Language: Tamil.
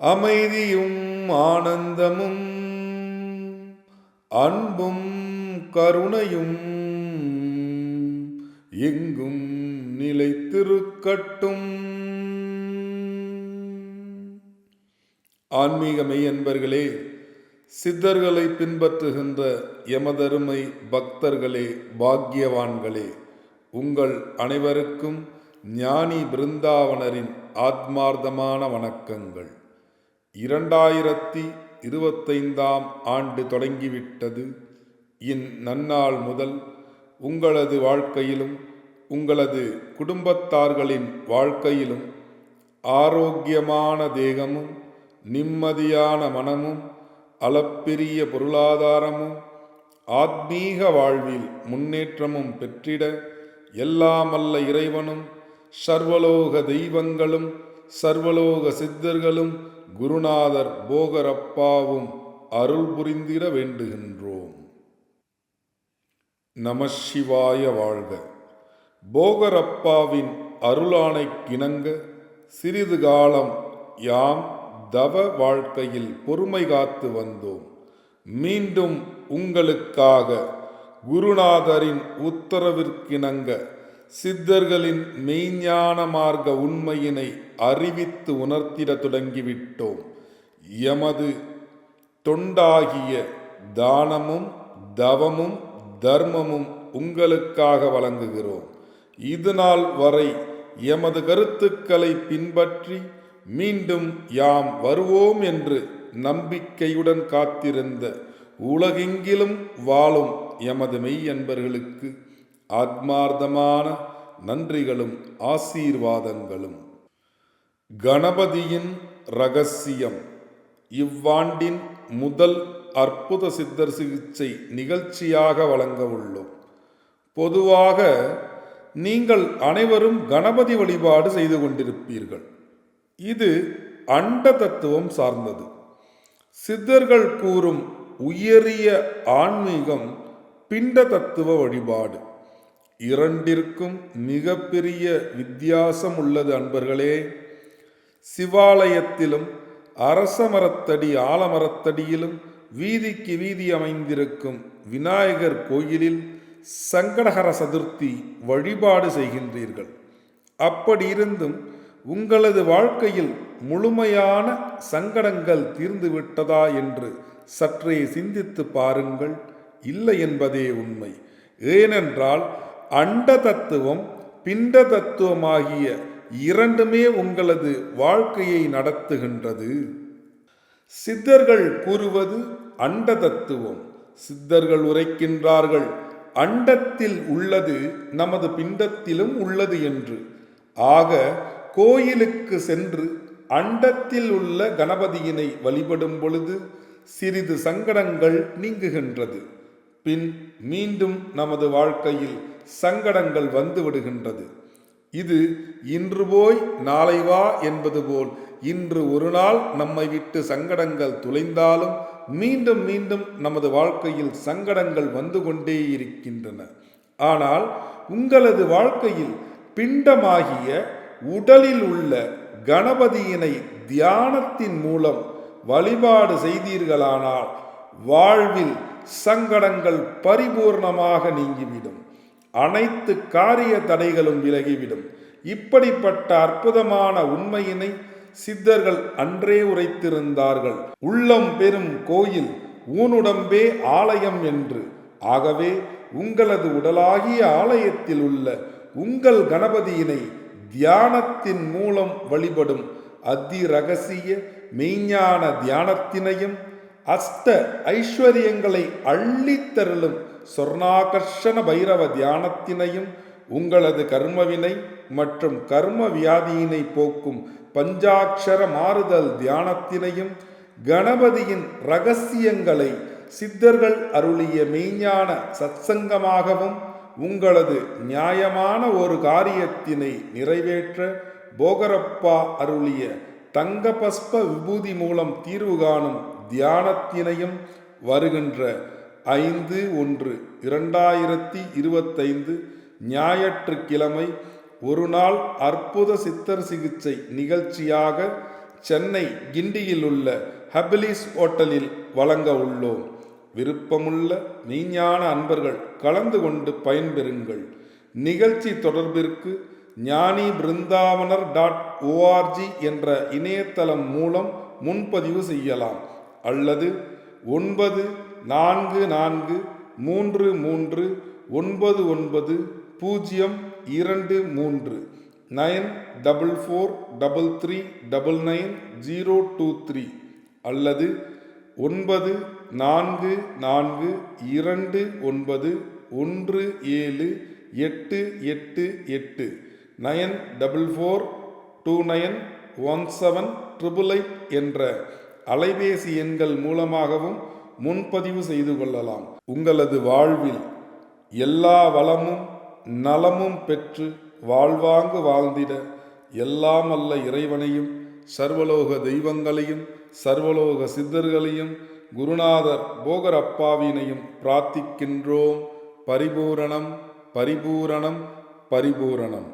அமைதியும் ஆனந்தமும் அன்பும் கருணையும் எங்கும் நிலைத்திருக்கட்டும். ஆன்மீக மெய்யன்பர்களே சித்தர்களை பின்பற்றுகின்ற எமதருமை பக்தர்களே பாக்கியவான்களே உங்கள் அனைவருக்கும் ஞானி பிருந்தாவனரின் ஆத்மார்த்தமான வணக்கங்கள். இரண்டாயிரத்தி இருபத்தைந்தாம் ஆண்டு தொடங்கிவிட்டது. இந்நன்னாள் முதல் உங்களது வாழ்க்கையிலும் உங்களது குடும்பத்தார்களின் வாழ்க்கையிலும் ஆரோக்கியமான தேகமும் நிம்மதியான மனமும் அளப்பெரிய பொருளாதாரமும் ஆத்மீக வாழ்வில் முன்னேற்றமும் பெற்றிட எல்லாமல்ல இறைவனும் சர்வலோக தெய்வங்களும் சர்வலோக சித்தர்களும் குருநாதர் போகரப்பாவும் அருள் புரிந்திட வேண்டுகின்றோம். நமசிவாய வாழ்க. போகரப்பாவின் அருளானை கிணங்க சிறிது காலம் யாம் தவ வாழ்க்கையில் பொறுமை காத்து வந்தோம். மீண்டும் உங்களுக்காக குருநாதரின் உத்தரவிற்கிணங்க சித்தர்களின் மெய்ஞான மார்க்க உண்மையினை அறிவித்து உணர்த்திட தொடங்கிவிட்டோம். எமது தொண்டாகிய தானமும் தவமும் தர்மமும் உங்களுக்காக வழங்குகிறோம். இதுநாள் வரை எமது கருத்துக்களை பின்பற்றி மீண்டும் யாம் வருவோம் என்று நம்பிக்கையுடன் காத்திருந்த உலகெங்கிலும் வாழும் எமது மெய் என்பர்களுக்கு ஆத்மார்த்தமான நன்றிகளும் ஆசீர்வாதங்களும். கணபதியின் ரகசியம். இவ்வாண்டின் முதல் அற்புத சித்தர் சிகிச்சை நிகழ்ச்சியாக வழங்க உள்ளோம். பொதுவாக நீங்கள் அனைவரும் கணபதி வழிபாடு செய்து கொண்டிருப்பீர்கள். இது அண்ட தத்துவம் சார்ந்தது. சித்தர்கள் கூறும் உயரிய ஆன்மீகம் பிண்ட தத்துவ வழிபாடு. இரண்டிற்கும் மிகப்பெரிய வித்தியாசம் உள்ளது அன்பர்களே. சிவாலயத்திலும் அரச மரத்தடி ஆலமரத்தடியிலும் வீதிக்கு வீதி அமைந்திருக்கும் விநாயகர் கோயிலில் சங்கடகர சதுர்த்தி வழிபாடு செய்கின்றீர்கள். அப்படி இருந்தும் உங்களது வாழ்க்கையில் முழுமையான சங்கடங்கள் தீர்ந்து விட்டதா என்று சற்றே சிந்தித்து பாருங்கள். இல்லை என்பதே உண்மை. ஏனென்றால் அண்ட தத்துவம் பிண்ட தத்துவமாகிய இரண்டுமே உங்களது வாழ்க்கையை நடத்துகின்றது. சித்தர்கள் கூறுவது அண்ட தத்துவம் சித்தர்கள் உரைக்கின்றார்கள் அண்டத்தில் உள்ளது நமது பிண்டத்திலும் உள்ளது என்று. ஆக கோயிலுக்கு சென்று அண்டத்தில் உள்ள கணபதியினை வழிபடும் பொழுது சிறிது சங்கடங்கள் நீங்குகின்றது. பின் மீண்டும் நமது வாழ்க்கையில் சங்கடங்கள் வந்து விடுகின்றது. இது இன்று போய் நாளை வா என்பது போல் இன்று ஒரு நாள் நம்மை விட்டு சங்கடங்கள் துளைந்தாலும் மீண்டும் மீண்டும் நமது வாழ்க்கையில் சங்கடங்கள் வந்து கொண்டே இருக்கின்றன. ஆனால் உங்களது வாழ்க்கையில் பிண்டமாகிய உடலில் உள்ள கணபதியினை தியானத்தின் மூலம் வழிபாடு செய்தீர்களானால் வாழ்வில் சங்கடங்கள் பரிபூர்ணமாக நீங்கிவிடும். அனைத்து காரிய தடைகளும் விலகிவிடும். இப்படிப்பட்ட அற்புதமான உண்மையினை சித்தர்கள் அன்றே உரைத்திருந்தார்கள். உள்ளம் பெரும் கோயில் ஊனுடம்பே ஆலயம் என்று. ஆகவே உங்களது உடலாகிய ஆலயத்தில் உள்ள உங்கள் கணபதியினை தியானத்தின் மூலம் வழிபடும் அதி ரகசிய மெய்ஞான தியானத்தினையும் அஸ்த ஐஸ்வர்யங்களை அள்ளித்தருளும் சொர்ணாகர்ஷண பைரவ தியானத்தினையும் உங்களது கர்மவினை மற்றும் கர்ம வியாதியினை போக்கும் பஞ்சாட்சர மாறுதல் தியானத்தினையும் கணபதியின் ரகசியங்களை சித்தர்கள் அருளிய மெய்ஞான சத்சங்கமாகவும் உங்களது நியாயமான ஒரு காரியத்தினை நிறைவேற்ற போகரப்பா அருளிய தங்கபஸ்ப விபூதி மூலம் தீர்வு காணும் தியானத்தினையும் வருகின்ற ஐந்து ஒன்று இரண்டாயிரத்தி இருபத்தைந்து ஞாயிற்றுக்கிழமை ஒரு நாள் அற்புத சித்தர் சிகிச்சை நிகழ்ச்சியாக சென்னை கிண்டியில் உள்ள ஹபிலிஸ் ஹோட்டலில் வழங்க உள்ளோம். விருப்பமுள்ள மெய்ஞான அன்பர்கள் கலந்து கொண்டு பயன்பெறுங்கள். நிகழ்ச்சி தொடர்பிற்கு ஞானி பிருந்தாவனர் டாட் ஓஆர்ஜி என்ற இணையதளம் மூலம் முன்பதிவு செய்யலாம். அல்லது ஒன்பது நான்கு நான்கு மூன்று மூன்று ஒன்பது ஒன்பது பூஜ்ஜியம் இரண்டு மூன்று nine double four double three double nine zero two three அல்லது ஒன்பது நான்கு நான்கு இரண்டு ஒன்பது ஒன்று ஏழு எட்டு எட்டு எட்டு nine double four two nine one seven triple eight என்ற அலைபேசி எண்கள் மூலமாகவும் முன்பதிவு செய்து கொள்ளலாம். உங்களது வாழ்வில் எல்லா வளமும் நலமும் பெற்று வாழ்வாங்கு வாழ்ந்திட எல்லாம் அல்ல இறைவனையும் சர்வலோக தெய்வங்களையும் சர்வலோக சித்தர்களையும் குருநாதர் போகர் அப்பாவினையும் பிரார்த்திக்கின்றோம். பரிபூரணம் பரிபூரணம் பரிபூரணம்.